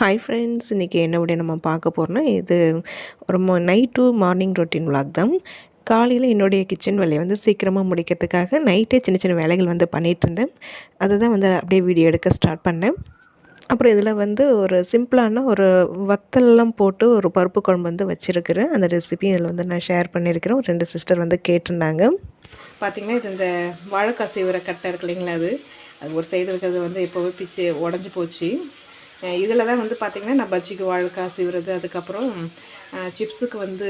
Hi friends இன்றைக்கி என்ன உடைய நம்ம பார்க்க போகிறோன்னா இது ஒரு night to morning routine vlog தான். காலையில் என்னுடைய கிச்சன் வேலையை வந்து சீக்கிரமாக முடிக்கிறதுக்காக நைட்டே சின்ன சின்ன வேலைகள் வந்து பண்ணிகிட்டு இருந்தேன். அதை தான் வந்து அப்படியே வீடியோ எடுக்க ஸ்டார்ட் பண்ணேன். அப்புறம் இதில் வந்து ஒரு சிம்பிளான ஒரு வத்தல்லாம் போட்டு ஒரு பருப்பு குழம்பு வந்து வச்சுருக்கிறேன். அந்த ரெசிபியும் இதில் வந்து நான் ஷேர் பண்ணியிருக்கிறேன். ஒரு ரெண்டு சிஸ்டர் வந்து கேட்டிருந்தாங்க. பார்த்திங்கன்னா இது இந்த வாழைக்காய் சீவிர கட்டை இருக்கு இல்லைங்களா அது? அது ஒரு சைடு இருக்கிறது வந்து எப்போவே பிச்சு உடஞ்சி போச்சு. இதில் தான் வந்து பார்த்திங்கன்னா நான் பஜ்ஜிக்கு வாழைக்காய் செய்வது அதுக்கப்புறம் சிப்ஸுக்கு வந்து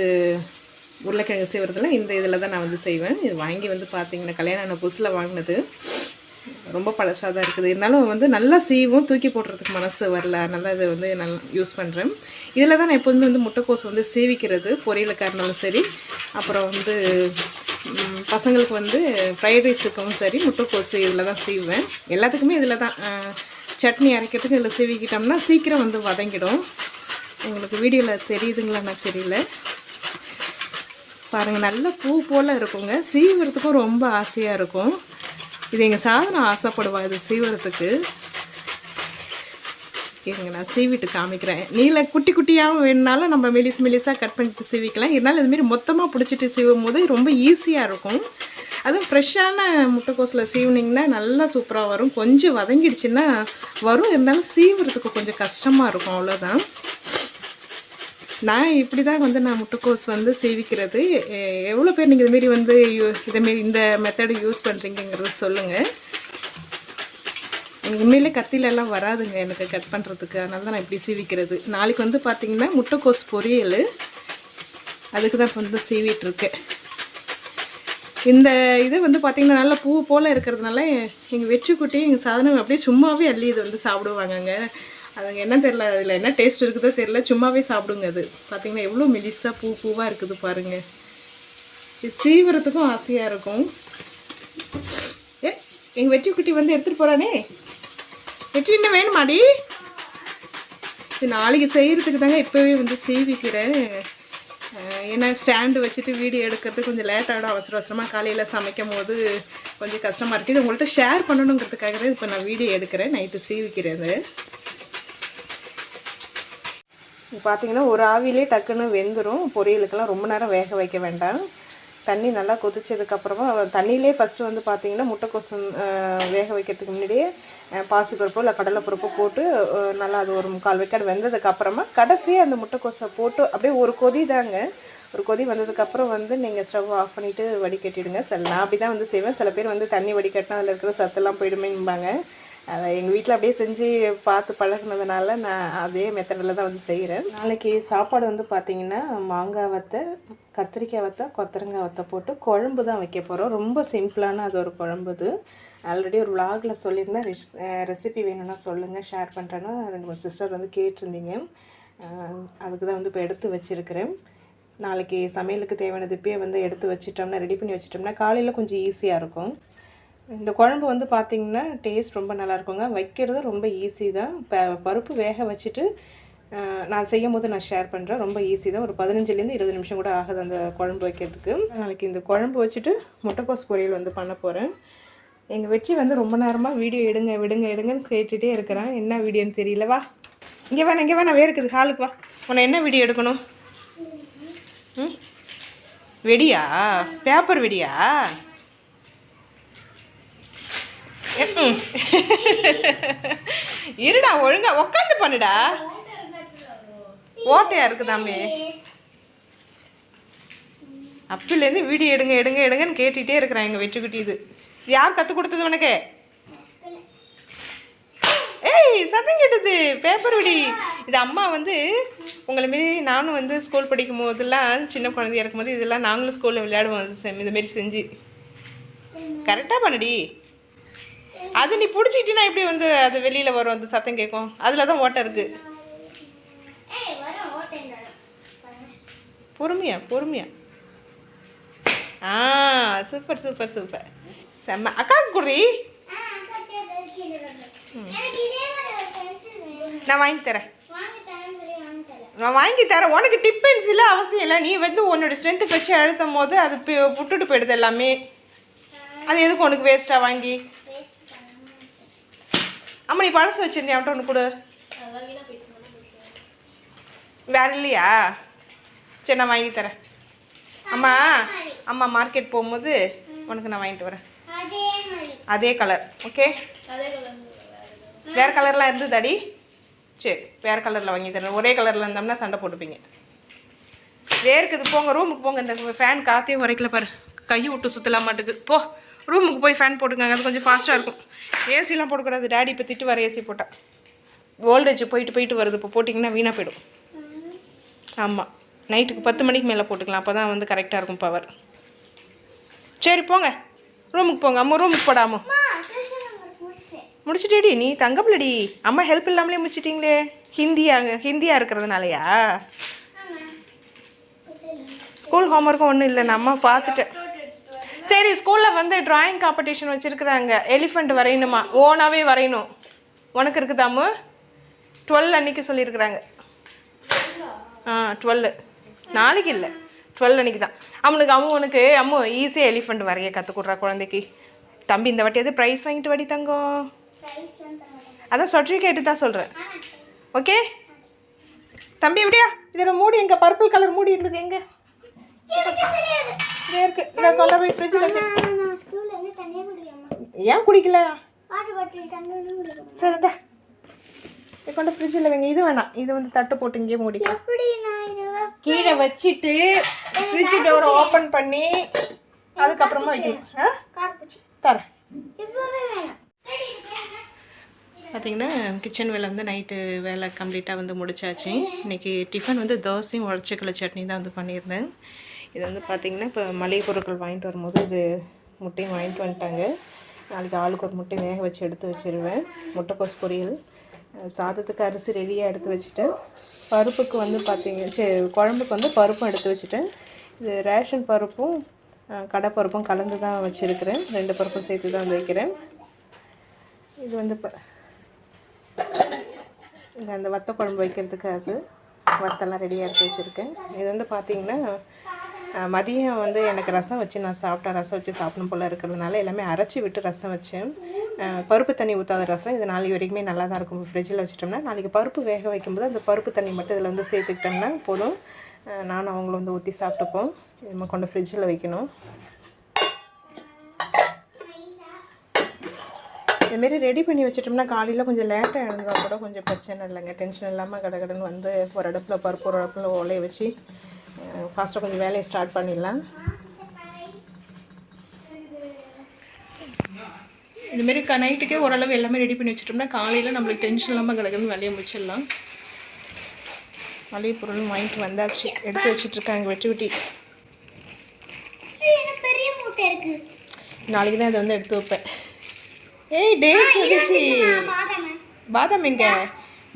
உருளைக்கிழங்கு சீவுறதுலாம் இந்த இதில் தான் நான் வந்து செய்வேன். இது வாங்கி வந்து பார்த்திங்கன்னா கல்யாணம் ஆன புதுசில் வாங்கினது. ரொம்ப பழசாக தான் இருக்குது. இருந்தாலும் வந்து நல்லா செய்வோம் தூக்கி போடுறதுக்கு மனசு வரல. நல்லா இதை வந்து நல்லா யூஸ் பண்ணுறேன் இதில் தான் நான் எப்போதுமே வந்து முட்டைக்கோஸ் வந்து சேவிக்கிறது பொரியலுக்காக இருந்தாலும் சரி. அப்புறம் வந்து பசங்களுக்கு வந்து ஃப்ரைட் ரைஸுக்கும் சரி முட்டைக்கோஸ் இதில் தான் செய்வேன். எல்லாத்துக்குமே இதில் தான் சட்னி அரைக்கிறதுக்கு இதில் சீவிக்கிட்டோம்னா சீக்கிரம் வந்து வதங்கிடும். உங்களுக்கு வீடியோவில் தெரியுதுங்களா? நான் தெரியல. பாருங்கள் நல்ல பூ போல் இருக்குங்க. சீவுறதுக்கும் ரொம்ப ஆசையாக இருக்கும். இது எங்கள் சாதனம் ஆசைப்படுவா இது சீவுறதுக்கு. இருங்க நான் சீவிட்டு காமிக்கிறேன். நீல குட்டி குட்டியாகவும் வேணுனாலும் நம்ம மெலிஸ் மெலிஸாக கட் பண்ணிட்டு சீவிக்கலாம். இருந்தாலும் இதுமாரி மொத்தமாக பிடிச்சிட்டு சீவும் போது ரொம்ப ஈஸியாக இருக்கும். அதுவும் ஃப்ரெஷ்ஷான முட்டைக்கோஸில் சீவுனிங்கன்னா நல்லா சூப்பராக வரும். கொஞ்சம் வதங்கிடுச்சுன்னா வரும். இருந்தாலும் சீவுறதுக்கு கொஞ்சம் கஷ்டமாக இருக்கும். அவ்வளோதான் நான் இப்படி தான் வந்து நான் முட்டைக்கோஸ் வந்து சேவிக்கிறது. எவ்வளோ பேர் நீங்கள் இதுமாரி வந்து யூ- இந்த மெத்தடு யூஸ் பண்ணுறீங்கிறது சொல்லுங்கள் உண்மையிலே கத்திலெல்லாம் வராதுங்க எனக்கு கட் பண்ணுறதுக்கு அதனால தான் நான் இப்படி சீவிக்கிறது. நாளைக்கு வந்து பார்த்திங்கன்னா முட்டைக்கோஸ் பொரியல். அதுக்கு தான் இப்போ வந்து சீவிட்டுருக்கேன். இந்த இது வந்து பார்த்திங்கன்னா நல்லா பூ போல் இருக்கிறதுனால எங்கள் வெச்சுக்குட்டி எங்கள் சாதனம் அப்படியே சும்மாவே அள்ளி இது வந்து சாப்பிடுவாங்கங்க. அதுங்க என்ன தெரில அதில் என்ன டேஸ்ட் இருக்குதோ தெரில சும்மாவே சாப்பிடுங்க அது. பார்த்திங்கன்னா எவ்வளோ மெலிசாக பூ பூவாக இருக்குது பாருங்கள் இது சீவுறதுக்கும் ஆசையாக இருக்கும். ஏ எங்கள் வெற்றிக்குட்டி வந்து எடுத்துகிட்டு போகிறானே வெற்றி இன்னும் வேணுமாடி? இது நாளைக்கு செய்கிறதுக்கு தாங்க இப்போவே வந்து சீவிக்கிறேன் ஏன்னா ஸ்டாண்டு வச்சுட்டு வீடியோ எடுக்கிறது கொஞ்சம் லேட் ஆகிடும் அவசர அவசரமாக காலையில் சமைக்கும் போது கொஞ்சம் கஷ்டமாக இருக்குது. இது உங்கள்கிட்ட ஷேர் பண்ணணுங்கிறதுக்காக தான் இப்போ நான் வீடியோ எடுக்கிறேன். நைட்டு சீவிக்கிறது பார்த்தீங்கன்னா ஒரு ஆவிலே டக்குன்னு வெந்துடும் பொரியலுக்கெல்லாம் ரொம்ப நேரம் வேக வைக்க வேண்டாம். தண்ணி நல்லா கொதிச்சதுக்கப்புறமா தண்ணியிலே ஃபஸ்ட்டு வந்து பார்த்தீங்கன்னா முட்டைக்கோசு வேக வைக்கிறதுக்கு முன்னாடியே அஹ், பாசிப்பருப்போ இல்லை கடலைப்பருப்போ போட்டு நல்லா அது ஒரு முக்கால் வைக்காடு வெந்ததுக்கப்புறமா கடைசியாக அந்த முட்டைக்கோசை போட்டு அப்படியே ஒரு கொதி தாங்க. ஒரு கொதி வந்ததுக்கப்புறம் வந்து நீங்கள் ஸ்டவ் ஆஃப் பண்ணிவிட்டு வடிகட்டிடுங்க. சில நான் அப்படி தான் வந்து செய்வேன். சில பேர் வந்து தண்ணி வடிகட்டினா அதில் இருக்கிற சத்தெல்லாம் போயிடுமேம்பாங்க அதை எங்கள் வீட்டில் அப்படியே செஞ்சு பார்த்து பழகுனதுனால நான் அதே மெத்தடில் தான் வந்து செய்கிறேன் நாளைக்கு சாப்பாடு வந்து பார்த்தீங்கன்னா மாங்காய் வத்தை கத்திரிக்காய் வத்தை கொத்தரங்காய் வத்தை போட்டு குழம்பு தான் வைக்க போகிறோம் ரொம்ப சிம்பிளான அது ஒரு குழம்பு இது ஆல்ரெடி ஒரு vlogல சொல்லியிருந்தேன் ரெசிபி வேணும்னா சொல்லுங்கள் ஷேர் பண்ணுறேன்னா ரெண்டு மூணு சிஸ்டர் வந்து கேட்டிருந்தீங்க. அதுக்கு தான் வந்து இப்போ எடுத்து வச்சுருக்கிறேன். நாளைக்கு சமையலுக்கு தேவையானது இப்பயே வந்து எடுத்து வச்சிட்டோம்னா ரெடி பண்ணி வச்சிட்டோம்னா காலையில் கொஞ்சம் ஈஸியாக இருக்கும். இந்த குழம்பு வந்து பார்த்திங்கன்னா டேஸ்ட் ரொம்ப நல்லாயிருக்குங்க. வைக்கிறது ரொம்ப ஈஸி தான். இப்போ பருப்பு வேக வச்சுட்டு நான் செய்யும் போது நான் ஷேர் பண்ணுறேன் ரொம்ப ஈஸி தான். ஒரு பதினஞ்சுலேருந்து இருபது நிமிஷம் கூட ஆகுது அந்த குழம்பு வைக்கிறதுக்கு. நாளைக்கு இந்த குழம்பு வச்சுட்டு முட்டைக்கோஸ் பொரியல் வந்து பண்ண போகிறேன் எங்கள் வெற்றி வந்து ரொம்ப நேரமாக வீடியோ எடுங்க விடுங்க எடுங்கன்னு கேட்டுகிட்டே இருக்கிறேன். என்ன வீடியோன்னு தெரியல. வா. இங்கே வேணா இங்கே வேணா வேறுக்குது ஹாலுக்கு வா. உன்னை என்ன வீடியோ எடுக்கணும்? ம்? வெடியா? பேப்பர் வெடியா? இருடா ஒழுங்கா உட்காந்து பண்ணுடா. ஓட்டையா இருக்குதாமே அப்பிலேருந்து வீடியோ எடுங்க எடுங்க எடுங்கன்னு கேட்டுகிட்டே இருக்கிறான் எங்கள் வெற்றிக்குட்டி இது. யார் கற்றுக் கொடுத்தது உனக்கு? ஏய் சத்தம் கேட்டது பேப்பர் விடி. இது அம்மா வந்து உங்களை மாரி நானும் வந்து ஸ்கூல் படிக்கும் போதெல்லாம் சின்ன குழந்தையா இருக்கும்போது இதெல்லாம் நாங்களும் ஸ்கூலில் விளையாடுவோம் இது இதுமாரி செஞ்சு. கரெக்டாக பண்ணுடி. அது நீ பிடிச்சிக்கிட்டினா எப்படி வந்து அது வெளியில் வரும் அந்த சத்தம் கேட்கும்? அதில் தான் ஓட்டை இருக்குது பொறுமையா பொறுமையா. ஆ சூப்பர் சூப்பர் சூப்பர் செம்ம அக்காவுக்கு குடி நான் வாங்கி தரேன். நான் வாங்கி தரேன். உனக்கு டிப் பென்சில் அவசியம் இல்லை. நீ வந்து உன்னோட ஸ்ட்ரென்த்துக்கு வச்சு அழுத்தும் போது அது புட்டுட்டு போயிடுது எல்லாமே. அது எதுக்கு உனக்கு வேஸ்ட்டாக வாங்கி? அம்மா நீ பழசு வச்சிருந்தேன் அவன்கிட்ட ஒன்று கொடு. வேற இல்லையா? சரி நான் வாங்கி தரேன். அம்மா அம்மா மார்க்கெட் போகும்போது உனக்கு நான் வாங்கிட்டு வரேன். அதே கலர் ஓகே வேற கலர்லாம் இருந்ததாடி? சரி வேற கலரில் வாங்கி தரேன். ஒரே கலரில் இருந்தோம்னா சண்டை போட்டுப்பீங்க. வேர்க்குது போங்க ரூமுக்கு போங்க. இந்த ஃபேன் காற்றே உரைக்கல பாரு. கை விட்டு சுற்றலாம் மாட்டுக்கு போ. ரூமுக்கு போய் ஃபேன் போட்டுக்கோங்க. அது கொஞ்சம் ஃபாஸ்ட்டாக இருக்கும். ஏசிலாம் போடக்கூடாது. டேடி இப்போ திட்டு வர ஏசி போட்டா. வோல்டேஜ் போயிட்டு போயிட்டு வருது. இப்போ போட்டிங்கன்னா வீணாக போயிடும். ஆமாம் நைட்டுக்கு பத்து மணிக்கு மேலே போட்டுக்கலாம். அப்போ தான் வந்து கரெக்டாக இருக்கும் பவர் சரி போங்க. ரூமுக்கு போங்க. அம்மா ரூமுக்கு போடாமோ முடிச்சிட்டேடி. நீ தங்கப்பிலடி அம்மா ஹெல்ப் இல்லாமலே முடிச்சிட்டிங்களே. ஹிந்தியாங்க ஹிந்தியாக இருக்கிறதுனாலயா? ஸ்கூல் ஹோம்ஒர்க்கும் ஒன்றும் இல்லை. நான் அம்மா பார்த்துட்டேன். சரி ஸ்கூலில் வந்து ட்ராயிங் காம்படிஷன் வச்சுருக்குறாங்க. எலிஃபண்ட் வரையணுமா? ஓனாகவே வரையணும். உனக்கு இருக்குதாமு டுவெல் அன்னைக்கு சொல்லியிருக்கிறாங்க. ஆ டுவெல்லு நாளைக்கு இல்லை. டுவெல் அன்னைக்கு தான். அவனுக்கு அவன் உனக்கு அம்மு ஈஸியாக எலிஃபண்ட் வரைய கற்றுக்குடுறா குழந்தைக்கு. தம்பி இந்த வாட்டியாவது ப்ரைஸ் வாங்கிட்டு வாடி தங்கம்? அதான் சர்டிஃபிகேட்டு தான் சொல்கிறேன் ஓகே தம்பி எப்படியா? இதில் மூடி எங்கே? பர்பிள் கலர் மூடி இருந்தது எங்கே? இருக்கு. இதை கொண்டு போய் ஃப்ரிட்ஜில் வச்சு நான் தண்ணியே குடிக்காம ஏன் குடிக்கல? சரி இந்தா. கொண்டு ஃப்ரிட்ஜில் வைங்க. இது வேணாம். இது வந்து தட்டு போட்டு இங்கேயே மூடிக்க. எப்படி நான் இது கீழே வச்சுட்டு ஃப்ரிட்ஜ் டோரை ஓப்பன் பண்ணி அதுக்கப்புறமா வைக்கணும். தரேன். பார்த்தீங்கன்னா கிச்சன் வேலை வந்து நைட்டு வேலை கம்ப்ளீட்டாக வந்து முடிச்சாச்சு. இன்றைக்கி டிஃபன் வந்து தோசையும் உடச்சிக்கல. சட்னி தான் வந்து பண்ணியிருந்தேன். இது வந்து பார்த்திங்கன்னா இப்போ மளிகை பொருட்கள் வாங்கிட்டு வரும்போது இது முட்டையும் வாங்கிட்டு வந்துட்டாங்க. நாளைக்கு ஆளுக்கு ஒரு முட்டை வேக வச்சு எடுத்து வச்சிருவேன். முட்டைக்கோஸ் பொரியல். சாதத்துக்கு அரிசி ரெடியாக எடுத்து வச்சுட்டேன். பருப்புக்கு வந்து பார்த்திங்கன்னா சரி குழம்புக்கு வந்து பருப்பும் எடுத்து வச்சுட்டேன். இது ரேஷன் பருப்பும் கடைப்பருப்பும் கடை பருப்பும் கலந்து தான் வச்சுருக்கிறேன். ரெண்டு பருப்பும் சேர்த்து தான் வந்து வைக்கிறேன். இது வந்து இப்போ அந்த வத்த குழம்பு வைக்கிறதுக்கு அது வத்தெல்லாம் ரெடியாக எடுத்து வச்சுருக்கேன். இது வந்து பார்த்திங்கன்னா மதியம் வந்து எனக்கு ரசம் வச்சு நான் சாப்பிட்டேன் ரசம் வச்சு சாப்பிடணும் போல் இருக்கிறதுனால எல்லாமே அரைச்சி விட்டு ரசம் வச்சேன். பருப்பு தண்ணி ஊற்றாத ரசம். இது நாளைக்கு வரைக்குமே நல்லா தான் இருக்கும். ஃப்ரிட்ஜில் வச்சிட்டோம்னா நாளைக்கு பருப்பு வேக வைக்கும்போது அந்த பருப்பு தண்ணி மட்டும் இதில் வந்து சேர்த்துக்கிட்டோம்னா போதும். நானும் அவங்களும் வந்து ஊற்றி சாப்பிட்டுப்போம். நம்ம கொண்டு ஃப்ரிட்ஜில் வைக்கணும். இதுமாரி ரெடி பண்ணி வச்சிட்டோம்னா காலையில் கொஞ்சம் லேட்டாக எழுந்தால் கூட கொஞ்சம் பிரச்சனை இல்லைங்க. டென்ஷன் இல்லாமல் கடகடன்னு வந்து ஒரு அடுப்பில் பருப்பு ஒரு அடுப்பில் ஒலைய வச்சு ஃபாஸ்ட்டாக கொஞ்சம் வேலையை ஸ்டார்ட் பண்ணிடலாம். இதுமாரி க நைட்டுக்கே ஓரளவு எல்லாமே ரெடி பண்ணி வச்சிட்டோம்னா காலையில் நம்மளுக்கு டென்ஷன் இல்லாமல் கடகடன்னு வேலையை முடிச்சிடலாம். மளிகை பொருள் வாங்கிட்டு வந்தாச்சு. எடுத்து வச்சிட்ருக்காங்க வெட்டி வெட்டி எனக்கு பெரிய மூட்டை இருக்கு. நாளைக்கு தான் இதை வந்து எடுத்து வைப்பேன். ஏய் டேட்ஸ் வந்துச்சு. பாதாம். பாதாம் எங்க?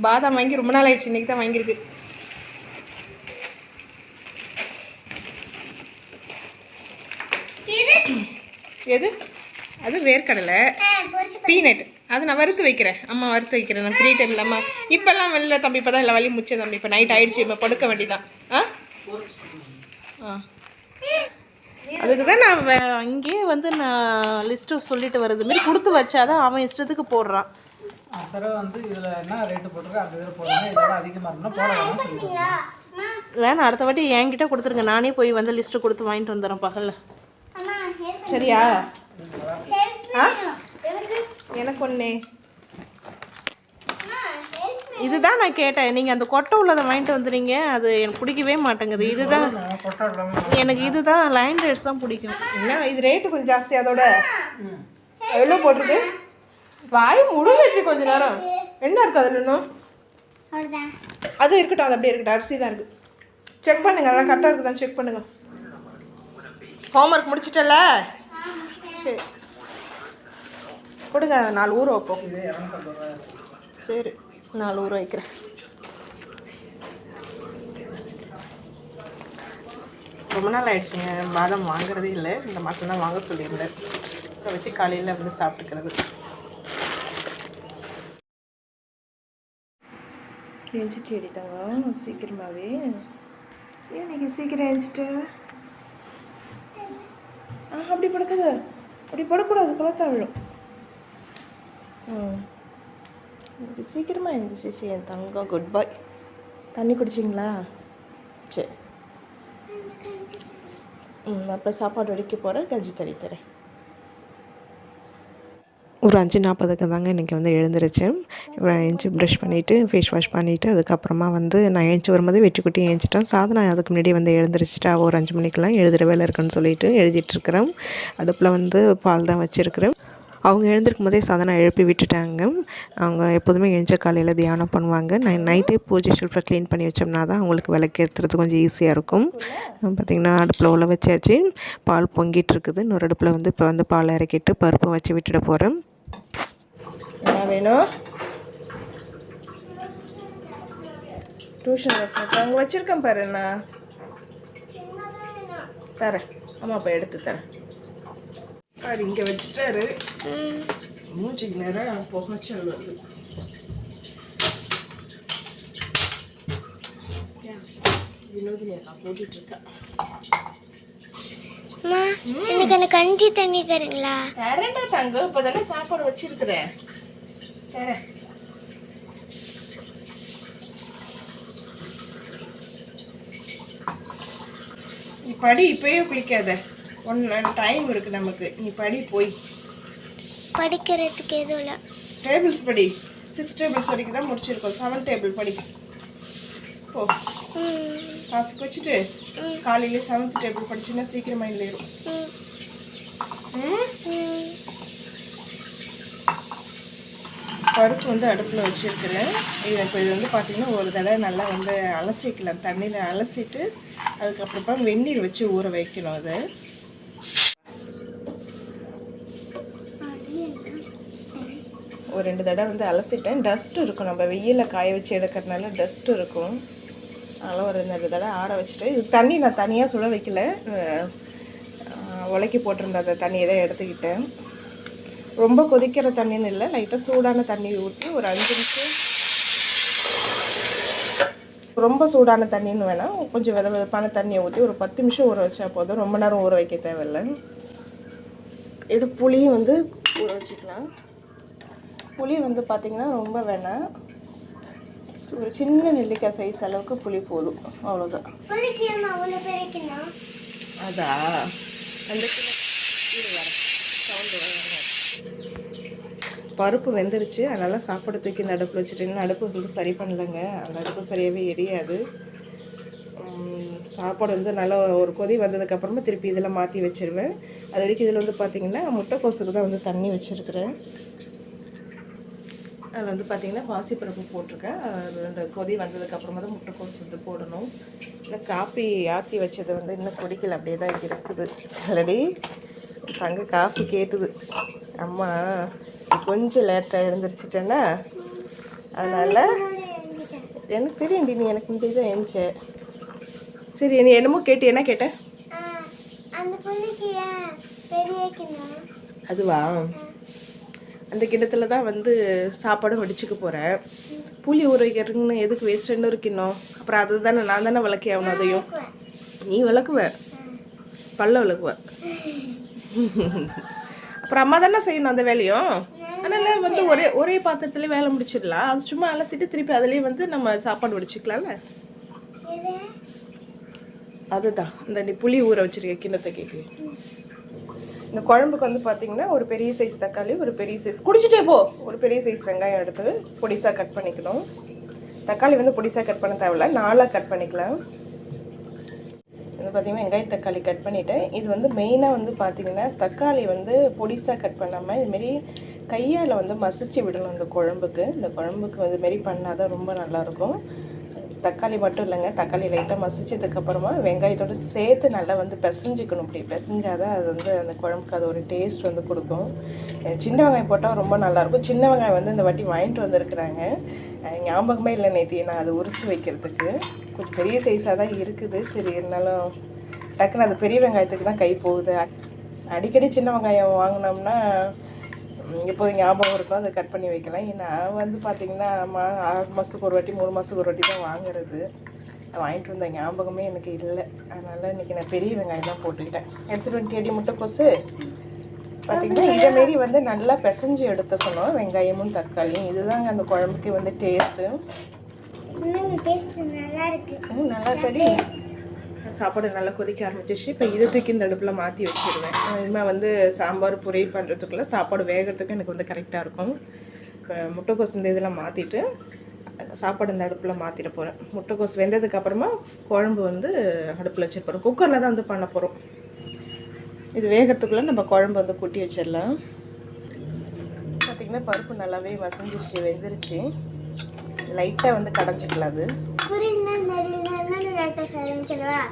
பாதாம் வாங்கி ரொம்ப நாள் ஆயிடுச்சு. இன்னைக்கு தான் வாங்கியிருக்கு இது எது? அது வேர்க்கடலை. பீனட். அது நான் வறுத்து வைக்கிறேன். அம்மா வறுத்து வைக்கிறேன். நான் ஃப்ரீ டைம் இல்லாமல் இப்போல்லாம் வெளில தம்பி இப்போ தான் இல்லை வழி முடிச்சேன் தம்பி. இப்போ நைட் ஆயிடுச்சு. இப்போ படுக்க வேண்டியதான் ஆ? ஆ. அதுக்கு தான் நான் அங்கேயே வந்து நான் லிஸ்ட்டு சொல்லிட்டு வர்றது மாரி கொடுத்து வச்சாதான் அவன் இஷ்டத்துக்கு போடுறான். அம்மா வேணாம். அடுத்த வாட்டி என்கிட்ட கொடுத்துருங்க. நானே போய் வந்து லிஸ்ட்டு கொடுத்து வாங்கிட்டு வந்துடுறேன் பகலில். அம்மா சரியா? ஹெல்ப் ஆ? எனக்கு எனக்கு ஒன்று இதுதான் நான் கேட்டேன். நீங்கள் அந்த கொட்டை உள்ளதை வாங்கிட்டு வந்துடுறீங்க அது எனக்கு பிடிக்கவே மாட்டேங்குது. இதுதான் எனக்கு இதுதான் லைன் ரேட்ஸ் தான் பிடிக்கும். என்ன இது ரேட்டு கொஞ்சம் ஜாஸ்தி அதோட எவ்வளோ போட்டிருக்கு? வாய் முழுங்கிட்டு கொஞ்ச நேரம். என்ன இருக்கு அதில் இன்னும்? அது இருக்கட்டும் அது அப்படியே இருக்கட்டும். அரிசி தான் இருக்குது செக் பண்ணுங்க நல்லா கரெக்டாக இருக்குதான் செக் பண்ணுங்க. ஹோம்ஒர்க் முடிச்சிட்டல? சரி. கொடுங்க நாலு ஊற வைப்போம். சரி நாலு ஊற வைக்கிறேன். ரொம்ப நாள் ஆயிடுச்சுங்க மாதம் வாங்குறதே இல்லை. இந்த மாதம் தான் வாங்க சொல்லியிருந்தேன். இதை வச்சு காலையில் வந்து சாப்பிட்டுக்கிறது. எழுந்திரிச்சு எடுத்தாங்க சீக்கிரமாகவே ஏன் இன்னைக்கு சீக்கிரம் எழுந்துட்டு ஆ அப்படி படுக்குது அப்படி படக்கூடாது குளத்தா விழும். ம் சீக்கிரமாக எழுந்திரிச்சிச்சு என் தங்கம் குட் பாய் தண்ணி குடிச்சிங்களா? சரி ம் அப்போ சாப்பாடு வடிக்க போகிறேன் கஞ்சி தண்ணி தரேன். ஒரு அஞ்சு நாற்பதுக்கு தாங்க இன்றைக்கி வந்து எழுந்திரிச்சேன் எழுந்துச்சி ப்ரஷ் பண்ணிவிட்டு ஃபேஸ் வாஷ் பண்ணிவிட்டு அதுக்கப்புறமா வந்து நான் எழுந்துச்சி வரும்போது வெட்டிக்குட்டி எழுந்துச்சிட்டேன் சாதனை அதுக்கு முன்னாடி வந்து எழுந்திரிச்சிட்டா ஒரு அஞ்சு மணிக்கெலாம் எழுதுகிற வேலை இருக்குன்னு சொல்லிட்டு எழுதிட்டுருக்குறேன் அடுப்பில் வந்து பால் தான் வச்சுருக்கிறேன் அவங்க எழுந்திருக்கும் போதே சாதனை எழுப்பி விட்டுட்டாங்க. அவங்க எப்போதுமே எழுந்த காலையில் தியானம் பண்ணுவாங்க. நை நைட்டே பூஜை ஷெல்ஃபில் க்ளீன் பண்ணி வச்சோம்னா தான் அவங்களுக்கு விளக்கேற்றுறது கொஞ்சம் ஈஸியாக இருக்கும். பார்த்திங்கன்னா அடுப்பில் உள்ள வச்சாச்சு. பால் பொங்கிட்டு இருக்குது. இன்னொரு அடுப்பில் வந்து இப்போ வந்து பால் இறக்கிட்டு பருப்பு வச்சு விட்டுட போகிறேன் என்ன வேணும்? டியூஷன் அங்கே வச்சுருக்கேன் பாரு நான் தரேன். அம்மா அப்போ எடுத்து தரேன். பாரு இங்கே வச்சுட்டாரு. மூச்சுக்கு நேரம் புகைச்சல் வருது வினோதினி அக்கா போட்டுட்டு எனக்கு அந்த கஞ்சி தண்ணி தருங்களா? தரேன்டா தங்கம். இப்போதானே சாப்பாடு வச்சிருக்கிறேன். தரேன். நீ படி இப்பயே குளிக்காத. ஒன்று டைம் இருக்கு நமக்கு. நீ படி போய். படிக்கிறதுக்கு எதுவும் இல்லை. டேபிள்ஸ் படி. சிக்ஸ் டேபிள்ஸ் வரைக்கும் தான் முடிச்சிருக்கோம். செவன் டேபிள் படி. ஓ காஃபி வச்சுட்டு காலையில செவன்த் டேபிள் படிச்சுன்னா சீக்கிரமா இல்லையிடும் பருப்பு வந்து அடுப்பில் வச்சுருக்கிறேன். இது இப்போ இது வந்து பார்த்திங்கன்னா ஒரு தடவை நல்லா வந்து அலசிக்கலாம். தண்ணியில் அலசிட்டு அதுக்கப்புறமா வெந்நீர் வச்சு ஊற வைக்கணும் அது. ஒரு ரெண்டு தடவை வந்து அலசிட்டேன். டஸ்ட்டு இருக்கும். நம்ம வெயிலில் காய வச்சு எடுக்கிறதுனால டஸ்ட்டு இருக்கும். நல்லா ஒரு ரெண்டு தடவை ஆற வச்சுட்டு இது தண்ணி நான் தனியாக சுட வைக்கல. உலக்கி போட்டிருந்த அந்த தண்ணியை தான் எடுத்துக்கிட்டேன் ரொம்ப கொதிக்கிற தண்ணின்னு இல்லை லைட்டாக சூடான தண்ணி ஊற்றி ஒரு அஞ்சு நிமிஷம். ரொம்ப சூடான தண்ணின்னு வேணாம் கொஞ்சம் வித விதப்பான தண்ணியை ஊற்றி ஒரு பத்து நிமிஷம் ஊற வச்சா போதும். ரொம்ப நேரம் ஊற வைக்க தேவையில்லை. இது புளியும் வந்து ஊற வச்சுக்கலாம். புளி வந்து பார்த்திங்கன்னா ரொம்ப வேணாம். ஒரு சின்ன நெல்லிக்காய் சைஸ் அளவுக்கு புளி போதும். அவ்வளோதான் அதா? அந்த. பருப்பு வெந்துருச்சு. அதனால சாப்பாடு தூக்கி இந்த அடுப்பில் வச்சுட்டேன் அடுப்பு வந்து சரி பண்ணலைங்க. அந்த அடுப்பு சரியாகவே எரியாது. சாப்பாடு வந்து நல்லா ஒரு கொதி வந்ததுக்கப்புறமா திருப்பி இதில் மாற்றி வச்சிருவேன். அது வரைக்கும் இதில் வந்து பார்த்தீங்கன்னா முட்டைக்கோசுக்கு தான் வந்து தண்ணி வச்சுருக்கிறேன். அதில் வந்து பார்த்தீங்கன்னா பாசிப்பருப்பு போட்டிருக்கேன். அது ரெண்டு கொதி வந்ததுக்கப்புறமா தான் முட்டைக்கோஸ் வந்து போடணும். இல்லை காப்பி ஆற்றி வச்சது வந்து இன்னும் குடிக்கல அப்படியே தான் இருக்குது. ஆல்ரெடி தங்க காஃபி கேட்டுது. அம்மா கொஞ்சம் லேட்டாக எழுந்திரிச்சிட்டேன்னா அதனால் எனக்கு தெரியும்டி நீ எனக்கு முன்னாடி தான் எழுந்துச்ச சரி நீ என்னமோ கேட்டு என்ன கேட்ட? அந்த புளிக்கு ஏன் பெரிய கிண்ணம் அதுவா? அந்த கிண்ணத்துல தான் வந்து சாப்பாடு வடிச்சுக்க போகிறேன் புளி ஊற வைக்கிறதுக்குன்னு எதுக்கு வேஸ்ட்டுன்னு இருக்கணும் அப்புறம் அது தானே நான் தானே விளக்கி ஆகணும் அதையும். நீ விளக்குவ. பல்ல விளக்குவ. அப்புறம் அம்மா தானே செய்யணும் அந்த வேலையும். அதனால் வந்து ஒரே ஒரே பாத்திரத்துலேயே வேலை முடிச்சிடலாம். அது சும்மா அலசிட்டு திருப்பி அதுலேயே வந்து நம்ம சாப்பாடு வடிச்சுக்கலாம்ல? அதுதான். இந்த நீ புளி ஊற வச்சிருக்க கிண்ணத்தை கேக்கு. இந்த குழம்புக்கு வந்து பார்த்தீங்கன்னா ஒரு பெரிய சைஸ் தக்காளி ஒரு பெரிய சைஸ் குடிச்சிட்டே போ. ஒரு பெரிய சைஸ் வெங்காயம் எடுத்து பொடிசாக கட் பண்ணிக்கணும். தக்காளி வந்து பொடிசாக கட் பண்ண தேவையில்ல. நாலாக கட் பண்ணிக்கலாம். இது பார்த்தீங்கன்னா வெங்காயம் தக்காளி கட் பண்ணிட்டேன். இது வந்து மெயினாக வந்து பார்த்தீங்கன்னா தக்காளி வந்து பொடிசாக கட் பண்ணாமல் இதுமாரி கையால் வந்து மசிச்சு விடணும் இந்த குழம்புக்கு. இந்த குழம்புக்கு வந்து மாரி பண்ணால் தான் ரொம்ப நல்லாயிருக்கும் தக்காளி மட்டும் இல்லைங்க. தக்காளி லைட்டாக மசிச்சதுக்கப்புறமா வெங்காயத்தோடு சேர்த்து நல்லா வந்து பிசைஞ்சிக்கணும் இப்படி. பிசைஞ்சாதான் அது வந்து அந்த குழம்புக்கு அது ஒரு டேஸ்ட் வந்து கொடுக்கும். சின்ன வெங்காயம் போட்டால் ரொம்ப நல்லாயிருக்கும். சின்ன வெங்காயம் வந்து இந்த வாட்டி வாங்கிட்டு வந்திருக்கிறாங்க. ஞாபகமே இல்லை நேத்தி நான் அதை உரிச்சு வைக்கிறதுக்கு. கொஞ்சம் பெரிய சைஸாக தான் இருக்குது. சரி இருந்தாலும் டக்குன்னு அது பெரிய வெங்காயத்துக்கு தான் கை போகுது. அடிக்கடி சின்ன வெங்காயம் வாங்கினோம்னா ம், எப்போதும் ஞாபகம் இருக்கும் அதை கட் பண்ணி வைக்கலாம். நான் வந்து பார்த்தீங்கன்னா மா ஆறு மாதத்துக்கு ஒரு வாட்டி மூணு மாதத்துக்கு ஒரு வாட்டி தான் வாங்குறது. வாங்கிட்டு வந்த ஞாபகமே எனக்கு இல்லை. அதனால் இன்றைக்கி நான் பெரிய வெங்காயம் தான் போட்டுக்கிட்டேன். எடுத்துகிட்டு வந்துட்டு அடி முட்டைக்கோசு? பார்த்தீங்கன்னா இதேமாரி வந்து நல்லா பிசைஞ்சு எடுத்துக்கணும். வெங்காயமும் தக்காளியும். இதுதாங்க அந்த குழம்புக்கு வந்து டேஸ்ட்டு நல்லா இருக்கு. நல்லா இருக்கடி சாப்பாடு நல்லா கொதிக்க ஆரம்பிச்சிச்சு இப்போ இது தூக்கி இந்த அடுப்பில் மாற்றி வச்சுருவேன். இனிமேல் வந்து சாம்பார் பொரியல் பண்ணுறதுக்குள்ளே சாப்பாடு வேகிறதுக்கு எனக்கு வந்து கரெக்டாக இருக்கும். இப்போ முட்டைக்கோஸ் இந்த இதெல்லாம் மாற்றிட்டு சாப்பாடு இந்த அடுப்பில் மாற்றிட போகிறேன் முட்டைக்கோஸ் வெந்ததுக்கப்புறமா குழம்பு வந்து அடுப்பில் வச்சிருப்போம் குக்கரில் தான் வந்து பண்ண போகிறோம் இது வேகிறதுக்குள்ளே நம்ம குழம்பு வந்து கூட்டி வச்சிடலாம். பார்த்திங்கன்னா பருப்பு நல்லாவே வசந்துச்சு வெந்துருச்சு. லைட்டாக வந்து கடைஞ்சிக்கலாம் அது.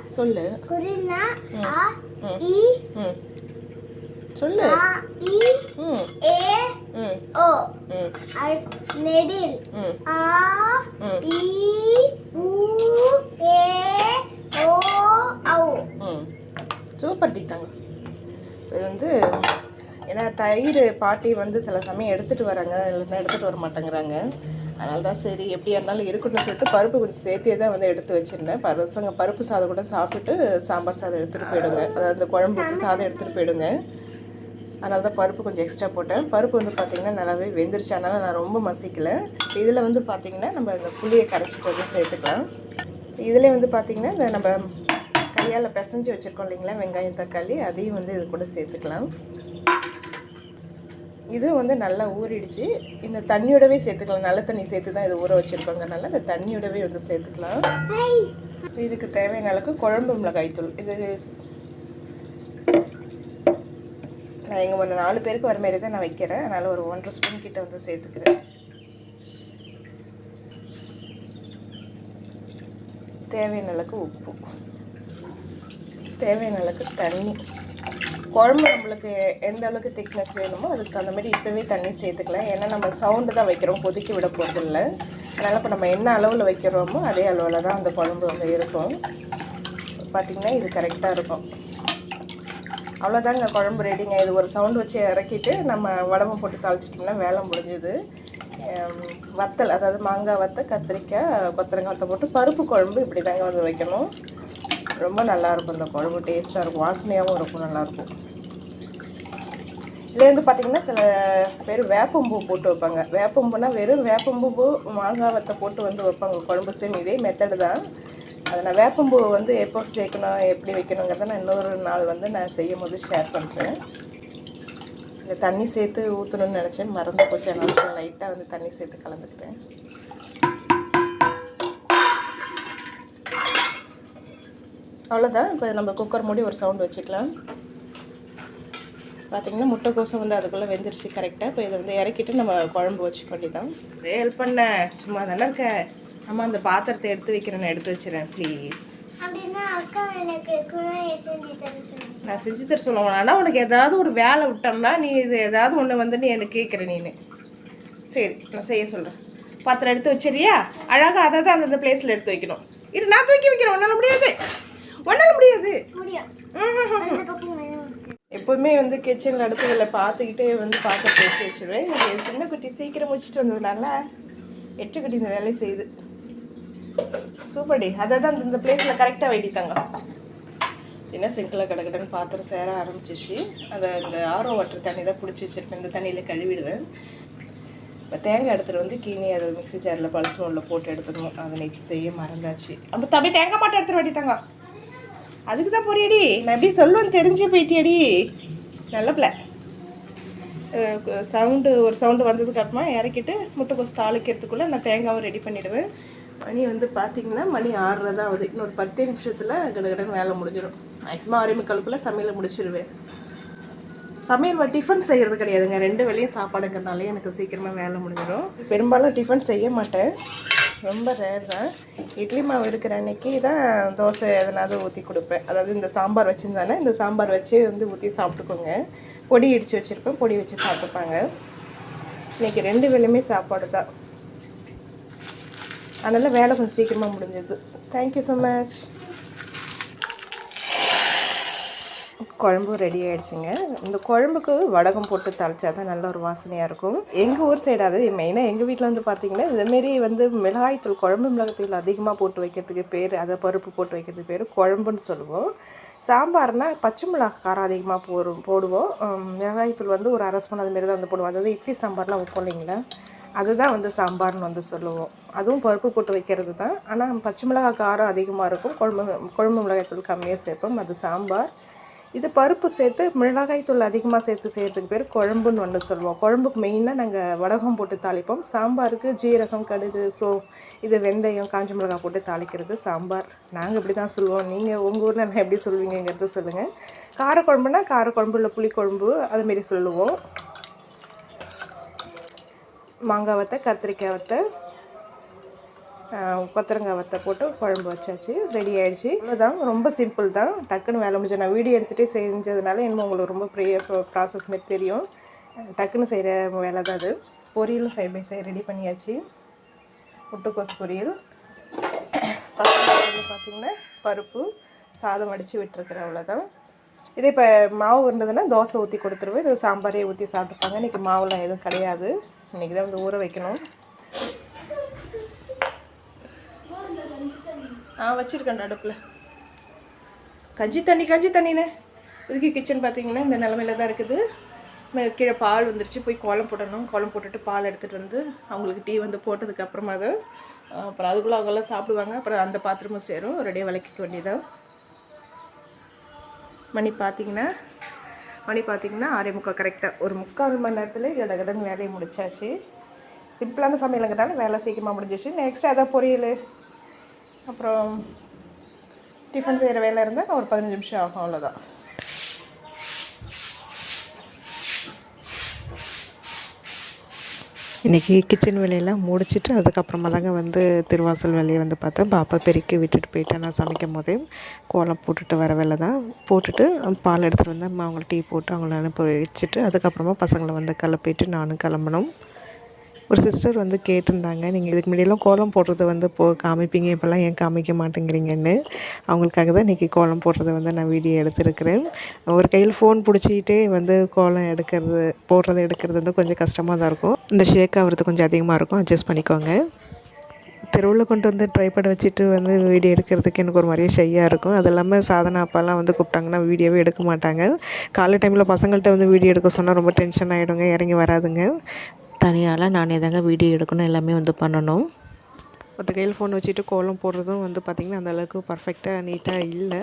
சொல்லு. குரில்னா ஆ இ சொல்லு. ஆ இ ஏ ஓ. நெடில். ஆ. இ உ ஏ ஓ ஔ. சூப்பர் டீ தாங்க இது வந்து ஏன்னா தயிர் பாட்டி வந்து சில சமயம் எடுத்துகிட்டு வராங்க இல்லைன்னா எடுத்துகிட்டு வர மாட்டேங்கிறாங்க. அதனால தான் சரி எப்படியா இருந்தாலும் இருக்கணும்னு சொல்லிட்டு பருப்பு கொஞ்சம் சேர்த்தே தான் வந்து எடுத்து வச்சிருந்தேன். பசங்க பருப்பு சாதம் கூட சாப்பிட்டுட்டு சாம்பார் சாதம் எடுத்துகிட்டு போயிடுங்க. அதாவது அந்த குழம்பு ஊற்றி சாதம் எடுத்துகிட்டு போயிடுங்க. அதனால தான் பருப்பு கொஞ்சம் எக்ஸ்ட்ரா போட்டேன். பருப்பு வந்து பார்த்திங்கன்னா நல்லாவே வெந்துருச்சு. அதனால் நான் ரொம்ப மசிக்கலை. இதில் வந்து பார்த்திங்கன்னா நம்ம இந்த புளியை கரைச்சிட்டு வந்து சேர்த்துக்கலாம். இதில் வந்து பார்த்திங்கன்னா இந்த நம்ம கையால் பிசைஞ்சு வச்சுருக்கோம் இல்லைங்களா வெங்காயம் தக்காளி அதையும் வந்து இது கூட சேர்த்துக்கலாம். இது வந்து நல்லா ஊறிடுச்சு. இந்த தண்ணியோடவே சேர்த்துக்கலாம். நல்ல தண்ணி சேர்த்து தான் இது ஊற வச்சுருக்கோங்கனால இந்த தண்ணியோடவே வந்து சேர்த்துக்கலாம். இதுக்கு தேவையான அளவுக்கு குழம்பு மிளகாய் தூள். இது நான் எங்கள் ஒரு நாலு பேருக்கு வர மாதிரி தான் நான் வைக்கிறேன். அதனால் ஒரு ஒன்றரை ஸ்பூன் கிட்ட வந்து சேர்த்துக்கிறேன். தேவையான அளவுக்கு உப்பு. தேவையான அளவுக்கு தண்ணி. குழம்பு நம்மளுக்கு எந்த அளவுக்கு திக்னஸ் வேணுமோ அதுக்கு தகுந்த மாதிரி இப்போவே தண்ணி சேர்த்துக்கலாம். ஏன்னா நம்ம சவுண்டு தான் வைக்கிறோம் கொதிக்க விட போகிறதில்ல அதனால் இப்போ நம்ம என்ன அளவில் வைக்கிறோமோ அதே அளவில் தான் அந்த குழம்பு வந்து இருக்கும். பார்த்திங்கன்னா இது கரெக்டாக இருக்கும். அவ்வளோதாங்க குழம்பு ரெடிங்க இது ஒரு சவுண்டு வச்சு இறக்கிட்டு நம்ம உடம்பு போட்டு தாளிச்சிட்டோம்னா வேலை முடிஞ்சுது. வத்தல் அதாவது மாங்காய் வத்தல் கத்திரிக்காய் கொத்தரங்காய் வத்தல் போட்டு பருப்பு குழம்பு இப்படி தாங்க வந்து வைக்கணும். ரொம்ப நல்லாயிருக்கும் இந்த குழம்பு டேஸ்ட்டாக இருக்கும். வாசனையாகவும் இருக்கும் நல்லாயிருக்கும். இதில் வந்து பார்த்திங்கன்னா சில பேர் வேப்பம்பூ போட்டு வைப்பாங்க. வேப்பம்பூனா வெறும் வேப்பம்பூ மாங்காவத்தை போட்டு வந்து வைப்பாங்க குழம்பு சேம் இதே மெத்தடு தான். அதை நான் வேப்பம்பூவை வந்து எப்போ சேர்க்கணும் எப்படி வைக்கணுங்கிறத நான் இன்னொரு நாள் வந்து நான் செய்யும் போது ஷேர் பண்ணுறேன் இந்த தண்ணி சேர்த்து ஊற்றணும்னு நினச்சேன். மறந்து போச்சு. அதனால லைட்டாக வந்து தண்ணி சேர்த்து கலந்துக்கிட்டேன். அவ்வளோதான் இப்போ நம்ம குக்கர் மூடி ஒரு சவுண்ட் வச்சுக்கலாம். பார்த்தீங்கன்னா முட்டைக்கோசம் வந்து அதுக்குள்ளே வெந்துருச்சு கரெக்டாக இப்போ இதை வந்து இறக்கிட்டு நம்ம குழம்பு வச்சுக்க வேண்டியதான் ஹெல்ப் பண்ண. சும்மா தானே இருக்க? அம்மா அந்த பாத்திரத்தை எடுத்து வைக்கிறேன். நான் எடுத்து வச்சிடறேன். ப்ளீஸ் நான் செஞ்சு தர சொல்லுவேன். ஆனால் உனக்கு ஏதாவது ஒரு வேலை விட்டோம்னா நீ இது ஏதாவது ஒன்று வந்து நீ எனக்கு கேட்குற நீனு. சரி நான் செய்ய சொல்கிறேன் பாத்திரம் எடுத்து வச்சிரியா அழகாக அதை தான் அந்தந்த பிளேஸில் எடுத்து வைக்கணும். இரு நான் தூக்கி வைக்கிறேன். உன்னால் முடியாது. உன்னால் முடியாது. எப்போதுமே வந்து கிச்சனில் அடுப்புகளில் பார்த்துக்கிட்டே வந்து பார்த்து பேசி வச்சுருவேன். இன்னைக்கு என் சின்ன குட்டி சீக்கிரம் முடிச்சுட்டு வந்ததுனால எட்டு குட்டி இந்த வேலையை செய்யுது. சூப்பர்டி அதை தான் இந்த பிளேஸில் கரெக்டாக வைடித்தாங்க என்ன சிங்கில் கிடக்குதுன்னு பாத்திரம் சேர ஆரம்பிச்சிச்சு அதை இந்த ஆரோ வாட்டர் தண்ணி தான் பிடிச்சி வச்சுருப்பேன். இந்த தண்ணியில் கழுவிடுவேன். இப்போ தேங்காய் எடுத்துகிட்டு வந்து கீனி அதை மிக்ஸி ஜாரில் பல்ஸ் மோடில் போட்டு எடுத்துக்கணும். அதை நேற்று செய்ய மறந்தாச்சு. அப்போ தம்பி தேங்காய் மாட்டை எடுத்துகிட்டு வாட்டித்தாங்க அதுக்கு தான் போறியடி. நான் எப்படி சொல்லுவேன் தெரிஞ்சு போயிட்டியடி. நல்ல பிள்ளை. சவுண்டு ஒரு சவுண்டு வந்ததுக்கு அப்புறமா இறக்கிட்டு முட்டைக்கோஸ் தாளிக்கிறதுக்குள்ளே நான் தேங்காவை ரெடி பண்ணிவிடுவேன் மணி வந்து பார்த்தீங்கன்னா மணி ஆறரை தான் ஆகுது. இன்னொரு பத்து நிமிஷத்தில் கடகடன் வேலை முடிஞ்சிடும் மேக்ஸிமம் ஆறே முக்காலுக்குள்ளே சமையலை முடிச்சிடுவேன் சமையல் வ- டிஃபன் செய்கிறது கிடையாதுங்க. ரெண்டு வேலையும் சாப்பாடுங்கிறனாலே எனக்கு சீக்கிரமாக வேலை முடிஞ்சிடும் பெரும்பாலும் டிஃபன் செய்ய மாட்டேன். ரொம்ப ரேர் தான். இட்லி மாவு இருக்கிற அன்னைக்கு தான் தோசை எதனாவது ஊற்றி கொடுப்பேன். அதாவது இந்த சாம்பார் வச்சுருந்தானே இந்த சாம்பார் வச்சு வந்து ஊற்றி சாப்பிட்டுக்கோங்க. பொடி இடித்து வச்சுருப்பேன். பொடி வச்சு சாப்பிட்டுப்பாங்க. இன்னைக்கு ரெண்டு வேலையுமே சாப்பாடு தான். அதனால் வேலை கொஞ்சம் சீக்கிரமாக முடிஞ்சது. தேங்க்யூ ஸோ மச் குழம்பும் ரெடி ஆயிடுச்சுங்க. இந்த குழம்புக்கு வடகம் போட்டு தாளிச்சா தான் நல்ல ஒரு வாசனையாக இருக்கும். எங்கள் ஊர் சைடு அது மெயினாக எங்கள் வீட்டில் வந்து பார்த்தீங்கன்னா இதேமாரி வந்து மிளகாய்த்தூள் குழம்பு மிளகாய்த்தூள் அதிகமாக போட்டு வைக்கிறதுக்கு பேர் அதை பருப்பு போட்டு வைக்கிறதுக்கு பேர் குழம்புன்னு சொல்லுவோம். சாம்பார்னா பச்சை மிளகா காரம் அதிகமாக போடும் போடுவோம். மிளகாய்த்தூள் வந்து ஒரு அரை ஸ்பூன் அதுமாரி தான் வந்து போடுவோம். அதாவது இட்லி சாம்பார்லாம் வைப்போம் இல்லைங்களா? அதுதான் வந்து சாம்பார்னு வந்து சொல்லுவோம். அதுவும் பருப்பு போட்டு வைக்கிறது தான். ஆனால் பச்சை மிளகாய் காரம் அதிகமாக இருக்கும். குழம்பு குழம்பு மிளகாய் தூள் கம்மியாக சேர்ப்போம். அது சாம்பார். இது பருப்பு சேர்த்து மிளகாய் தூள் அதிகமாக சேர்த்து செய்கிறதுக்கு பேர் குழம்புன்னு ஒன்று சொல்லுவோம். குழம்புக்கு மெயினாக நாங்கள் வடகம் போட்டு தாளிப்போம். சாம்பாருக்கு ஜீரகம் கடுகு சோ இது வெந்தயம் காஞ்ச மிளகாய் போட்டு தாளிக்கிறது சாம்பார். நாங்கள் இப்படி தான் சொல்லுவோம். நீங்கள் உங்கள் ஊரில் நான் எப்படி சொல்லுவீங்கங்கிறத சொல்லுங்கள் காரக்குழம்புனா காரக்குழம்பு இல்லை புளிக்குழம்பு அதுமாரி சொல்லுவோம். மாங்காய் வத்தை கத்திரிக்காய் வத்தை கொத்தரங்காய் வத்தை போட்டு குழம்பு வச்சாச்சு ரெடி ஆகிடுச்சு அவ்வளோதான் ரொம்ப சிம்பிள் தான். டக்குன்னு வேலை முடிஞ்சு நான் வீடியோ எடுத்துகிட்டே செஞ்சதுனால இன்னும் உங்களுக்கு ரொம்ப பெரிய ப்ராசஸ் மாதிரி தெரியும். டக்குன்னு செய்கிற வேலை தான் அது. பொரியலும் சைட் பை சைடு ரெடி பண்ணியாச்சு. முட்டைக்கோஸ் பொரியல். வந்து பார்த்திங்கன்னா பருப்பு சாதம் அடித்து விட்டுருக்குறேன் அவ்வளோதான் இதே இப்போ மாவு இருந்ததுன்னா தோசை ஊற்றி கொடுத்துருவேன். இது சாம்பாரே ஊற்றி சாப்பிட்டுப்பாங்க. இன்றைக்கி மாவுலாம் எதுவும் கிடையாது. இன்றைக்கி தான் வந்து ஊற வைக்கணும். நான் வச்சுருக்கேன் அடுப்பில் கஞ்சி தண்ணி கஞ்சி தண்ணின்னு. இதுக்கு கிச்சன் பார்த்தீங்கன்னா இந்த நிலமையில தான் இருக்குது. மே- கீழே பால் வந்துருச்சு. போய் கோலம் போடணும். கோலம் போட்டுட்டு பால் எடுத்துகிட்டு வந்து அவங்களுக்கு டீ வந்து போட்டதுக்கு அப்புறமா தான் அப்புறம் அதுக்குள்ளே அவங்கெல்லாம் சாப்பிடுவாங்க. அப்புறம் அந்த பாத்திரமும் சேரும். ரெடியாக விளக்கிக்க வேண்டியதான் மணி பார்த்தீங்கன்னா மணி பார்த்தீங்கன்னா ஆறே முக்கால். கரெக்டாக ஒரு முக்கால் மணி நேரத்தில் கடகடன் வேலையை முடிச்சாச்சு. சிம்பிளான சமையலுங்கிறனால வேலை சீக்கிரமாக முடிஞ்சிச்சு நெக்ஸ்ட் அதான் பொரியல்? அப்புறம் டிஃபன் செய்கிற வேலை இருந்தால் ஒரு பதினஞ்சு நிமிஷம் ஆகும் அவ்வளோதான் இன்றைக்கி கிச்சன் வேலையெல்லாம் முடிச்சிட்டு அதுக்கப்புறமா தாங்க வந்து திருவாசல் வேலையை வந்து பார்த்தேன். பாப்பா பெருக்கி விட்டுட்டு போயிட்டேன் நான் சமைக்கும் போதே கோலம் போட்டுட்டு வர வேலை தான். போட்டுட்டு பால் எடுத்துகிட்டு வந்து அம்மா அவங்கள டீ போட்டு அவங்கள அனுப்பி வச்சுட்டு அதுக்கப்புறமா பசங்களை வந்து கிளப்பிட்டு நானும் கிளம்பணும். ஒரு சிஸ்டர் வந்து கேட்டிருந்தாங்க நீங்கள் இதுக்கு முன்னாடியெல்லாம் கோலம் போடுறது வந்து போ காமிப்பீங்க இப்போல்லாம் ஏன் காமிக்க மாட்டேங்கிறீங்கன்னு. அவங்களுக்காக தான் இன்றைக்கி கோலம் போடுறத வந்து நான் வீடியோ எடுத்திருக்கிறேன். ஒரு கையில் ஃபோன் பிடிச்சிக்கிட்டே வந்து கோலம் எடுக்கிறது போடுறது எடுக்கிறது வந்து கொஞ்சம் கஷ்டமாக தான் இருக்கும். இந்த ஷேக் ஆகிறது கொஞ்சம் அதிகமாக இருக்கும். அட்ஜஸ்ட் பண்ணிக்கோங்க. தெருவில் கொண்டு வந்து ட்ரைபேட் வச்சுட்டு வந்து வீடியோ எடுக்கிறதுக்கு எனக்கு ஒரு மாதிரியே ஷையாக இருக்கும். அது இல்லாமல் சாதனா அப்பாலாம் வந்து கூப்பிட்டாங்கன்னா வீடியோவே எடுக்க மாட்டாங்க. காலை டைமில் பசங்கள்கிட்ட வந்து வீடியோ எடுக்க சொன்னால் ரொம்ப டென்ஷன் ஆகிடுங்க இறங்கி வராதுங்க. தனியால் நானே தாங்க வீடியோ எடுக்கணும் எல்லாமே வந்து பண்ணணும். மற்ற கையில் ஃபோன் வச்சுட்டு கோலம் போடுறதும் வந்து பார்த்திங்கன்னா அந்த அளவுக்கு பர்ஃபெக்டாக நீட்டாக இல்லை.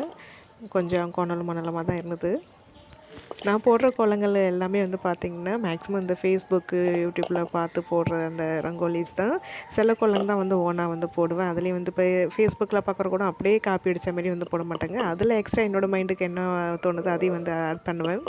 கொஞ்சம் கோணல் மணலமாக தான் இருந்தது. நான் போடுற கோலங்கள் எல்லாமே வந்து பார்த்திங்கன்னா மேக்ஸிமம் இந்த ஃபேஸ்புக்கு யூடியூப்பில் பார்த்து போடுற அந்த ரங்கோலிஸ் தான். சில கோலங்கள் தான் வந்து ஓனாக வந்து போடுவேன். அதுலேயும் வந்து இப்போ ஃபேஸ்புக்கில் பார்க்குற கூட அப்படியே காப்பி அடித்த மாதிரி வந்து போட மாட்டாங்க. அதில் எக்ஸ்ட்ரா என்னோடய மைண்டுக்கு என்ன தோணுதோ அதையும் வந்து ஆட் பண்ணுவேன்.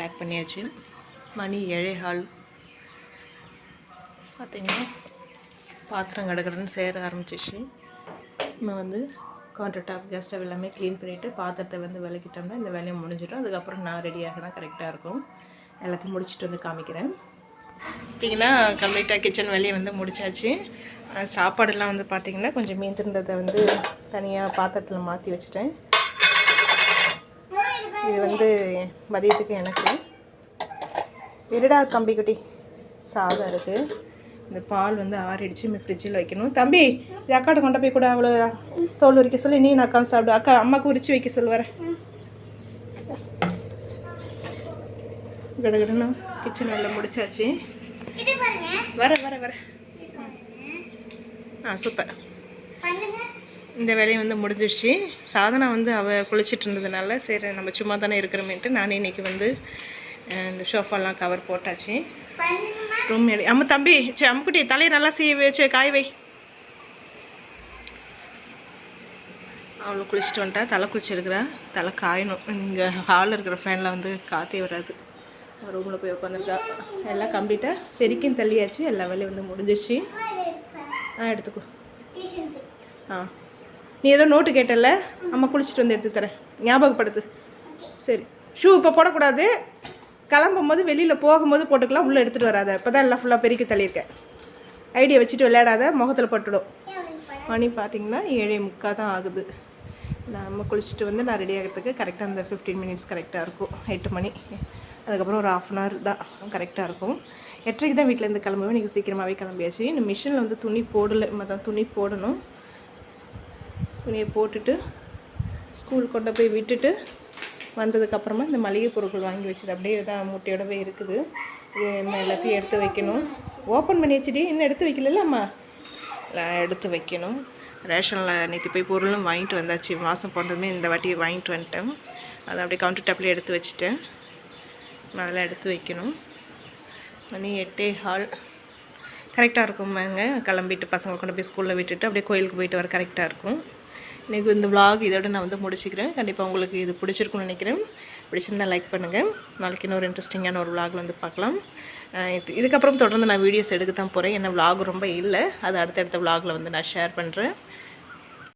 பேக் பண்ணியாச்சு. மணி ஏழே ஹால் பார்த்தீங்கன்னா பாத்திரம் கடகடன்னு சேர ஆரம்பிச்சிச்சு. நம்ம வந்து கவுண்டர் டாப் கேஸ் ஸ்டவ் எல்லாமே க்ளீன் பண்ணிவிட்டு பாத்திரத்தை வந்து விளக்கிட்டோம்னா இந்த வேலையை முடிஞ்சிடும். அதுக்கப்புறம் நான் ரெடியாக தான் கரெக்டாக இருக்கும். எல்லாத்தையும் முடிச்சுட்டு வந்து காமிக்கிறேன். பார்த்தீங்கன்னா கம்ப்ளீட்டாக கிச்சன் வேலையை வந்து முடிச்சாச்சு. சாப்பாடெல்லாம் வந்து பார்த்திங்கன்னா கொஞ்சம் மீந்திருந்ததை வந்து தனியாக பாத்திரத்தில் மாற்றி வச்சுட்டேன். இது வந்து மதியத்துக்கு எனக்கு. இருடா தம்பி குட்டி. சாதம் இருக்குது இந்த பால் வந்து ஆறிடுச்சு. இப்போ ஃப்ரிட்ஜில் வைக்கணும். தம்பி இது அக்காட்ட கொண்டு போய் கூட. அவ்வளோ தோல் உரிக்க சொல்லி. நீ அக்கா சாப்பிடு. அக்கா அம்மாவுக்கு உரிச்சு வைக்க சொல்லு வரேன். கடகடன்னு கிச்சன் வேலை முடிச்சாச்சு. வர வர வர ஆ சூப்பர் பண்ணுங்க. இந்த வேலையை வந்து முடிஞ்சிடுச்சு சாதனா வந்து அவள் குளிச்சிட்டு இருந்ததுனால சரி நம்ம சும்மா தானே இருக்கிறோமேன்ட்டு நானே இன்னைக்கு வந்து இந்த ஷோஃபாலாம் கவர் போட்டாச்சு. ரூம் எடு அம்மா தம்பி சே அம்முக்குட்டி தலையை நல்லா சீ வச்சு காய வை. அவளை குளிச்சுட்டு வந்துட்டா தலை குளிச்சிருக்கிறா. தலை காயணும். இங்கே ஹாலில் இருக்கிற ஃபேனில் வந்து காற்றே வராது. ரூமில் போய் உட்காந்துருக்கா எல்லாம் கம்ப்ளீட்டாக பெருக்கின்னு தள்ளியாச்சு. எல்லா வேலையும் வந்து முடிஞ்சிடுச்சு ஆ எடுத்துக்கோ. ஆ. நீ ஏதோ நோட்டு கேட்டல அம்மா குளிச்சுட்டு வந்து எடுத்து தரேன். ஞாபகப்படுத்து. சரி. ஷூ இப்போ போடக்கூடாது. கிளம்பும் போது வெளியில் போகும்போது போட்டுக்கலாம். உள்ளே எடுத்துகிட்டு வராத. இப்போ தான் எல்லாம் ஃபுல்லாக பெருக்கி தள்ளியிருக்கேன். ஐடியா வச்சுட்டு விளையாடாத. முகத்தில் பட்டுடும். மணி பார்த்தீங்கன்னா ஏழே முக்கால் தான் ஆகுது நம்ம குளிச்சுட்டு வந்து நான் ரெடி ஆகிறதுக்கு கரெக்டாக அந்த ஃபிஃப்டீன் மினிட்ஸ் கரெக்டாக இருக்கும். எட்டு மணி. அதுக்கப்புறம் ஒரு ஆஃப் அன் ஹவர் தான். கரெக்டாக இருக்கும். எட்டரைக்கு தான் வீட்டிலேருந்து கிளம்புவேன். நீங்கள் சீக்கிரமாகவே கிளம்பியாச்சு. இந்த மிஷினில் வந்து துணி போடலை. தான் துணி போடணும். துணியை போட்டுட்டு ஸ்கூல் கொண்டு போய் விட்டுட்டு வந்ததுக்கப்புறமா இந்த மளிகை பொருட்கள் வாங்கி வச்சது அப்படியே தான் மூட்டையோடவே இருக்குது. எல்லாத்தையும் எடுத்து வைக்கணும். ஓப்பன் பண்ணி வச்சுட்டு இன்னும் எடுத்து வைக்கல அம்மா? எல்லாம் எடுத்து வைக்கணும். ரேஷனில் நேற்று போய் பொருளும் வாங்கிட்டு வந்தாச்சு. மாதம் போனதுமே இந்த வாட்டி வாங்கிட்டு வந்துட்டேன். அதை அப்படியே கவுண்டர் டாப்லேயே எடுத்து வச்சுட்டேன். அதெல்லாம் எடுத்து வைக்கணும். மணி எட்டே ஹால் கரெக்டாக இருக்குமாங்க கிளம்பிட்டு பசங்களை கொண்டு போய் ஸ்கூலில் விட்டுட்டு அப்படியே கோயிலுக்கு போயிட்டு வர கரெக்டாக இருக்கும். எனக்கு இந்த vlog இதோட நான் வந்து முடிச்சுக்கிறேன். கண்டிப்பாக உங்களுக்கு இது பிடிச்சிருக்குன்னு நினைக்கிறேன். பிடிச்சிருந்தா லைக் பண்ணுங்கள் நாளைக்கு இன்னொரு இன்ட்ரெஸ்டிங்கான ஒரு vlog வந்து பார்க்கலாம். இது- இதுக்கப்புறம் தொடர்ந்து நான் வீடியோஸ் எடுக்க தான் போகிறேன் என்ன vlog ரொம்ப இல்லை. அது அடுத்தடுத்த vlogல வந்து நான் ஷேர் பண்ணுறேன்